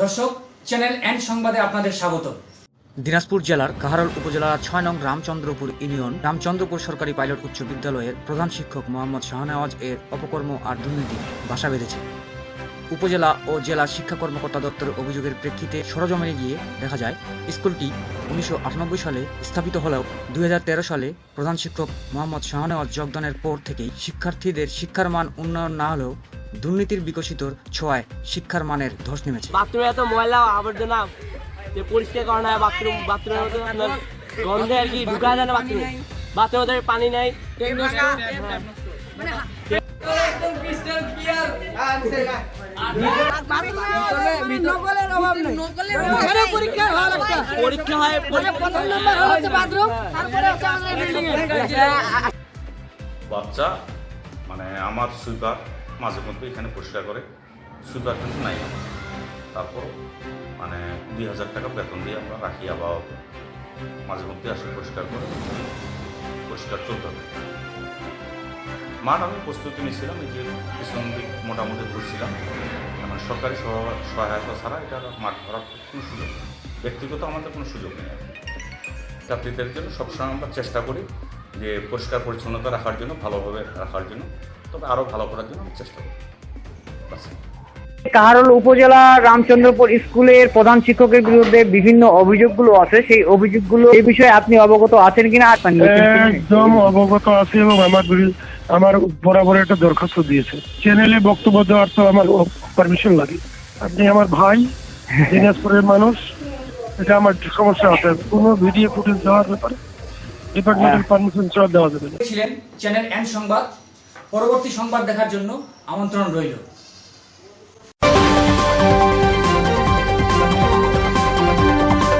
দর্শক, channel and সংবাদে আপনাদের স্বাগত। দিনাজপুর জেলার কাহারল উপজেলার ছয় নং রামচন্দ্রপুর ইউনিয়ন, রামচন্দ্রপুর সরকারি পাইলট উচ্চ বিদ্যালয়ের প্রধান শিক্ষক মোহাম্মদ শাহনওয়াজ এর অপকর্ম আর দুর্নীতি বাসা বেঁধেছে। উপজেলা ও জেলা শিক্ষা কর্মকর্তা দপ্তরের অভিযোগের প্রেক্ষিতে সরজমিনে গিয়ে দেখা যায়, স্কুলটি উনিশশো আটানব্বই সালে স্থাপিত হলেও দুই হাজার তেরো সালে প্রধান শিক্ষক মোহাম্মদ শাহনওয়াজ যোগদানের পর থেকেই শিক্ষার্থীদের শিক্ষার মান উন্নয়ন না হলেও দুর্নীতির বিকশিত ছোঁয়ায় শিক্ষার মানের ধস নেমেছে। বাথরুমে এত ময়লা আবর্জনা যে পরিষ্কার করা হয় বাথরুম বাথরুমের মধ্যে গন্ধে আর কি ঢুকা যায় না বাথরুমে। বাথরুমের মধ্যে পানি নেই। পরীক্ষা হয়। বাচ্চা মানে আমার সুইপার মাঝে মধ্যে এখানে পরিষ্কার করে। সুইপার কিন্তু নাই আমার। তারপর মানে দুই হাজার টাকা বেতন দিয়ে আমরা রাখি আবার মাঝে মধ্যে আসে পরিষ্কার করে। পরিষ্কার চলতে হবে। মাঠ আমি প্রস্তুতি নিয়েছিলাম, এই যে পিছন দিক মোটামুটি ঘুরছিলাম। মানে সরকারি সহ- সহায়তা ছাড়া এটা মাঠ ভরার কোনো সুযোগ নেই। ব্যক্তিগত আমাদের কোনো সুযোগ নেই। যাত্রীদের জন্য সবসময় আমরা চেষ্টা করি যে পরিষ্কার পরিচ্ছন্নতা রাখার জন্য, ভালোভাবে রাখার জন্য। তবে আরও ভালো করার জন্য আমি চেষ্টা করি বাস কাহারোল উপজেলা রামচন্দ্রপুর স্কুলের প্রধান শিক্ষকের বিরুদ্ধে বিভিন্ন অভিযোগগুলো আছে। সেই অভিযোগগুলো এই বিষয়ে আপনি অবগত আছেন কিনা? একদম অবগত আছে এবং আমার আমার বরাবর একটা দরখাস্ত দিয়েছে। চ্যানেলে বক্তব্য দেওয়ার তো আমার পারমিশন লাগে। আপনি আমার ভাই দিনাজপুরের মানুষ এটা আমার সমস্যা আছে। কোনো ভিডিও ফুটেজ দেওয়ার ব্যাপারে ডিপার্টমেন্টের পারমিশন ছাড়া দেওয়া যাবে ছিলেন চ্যানেল এন্ড সংবাদ। পরবর্তী সংবাদ দেখার জন্য আমন্ত্রণ রইল।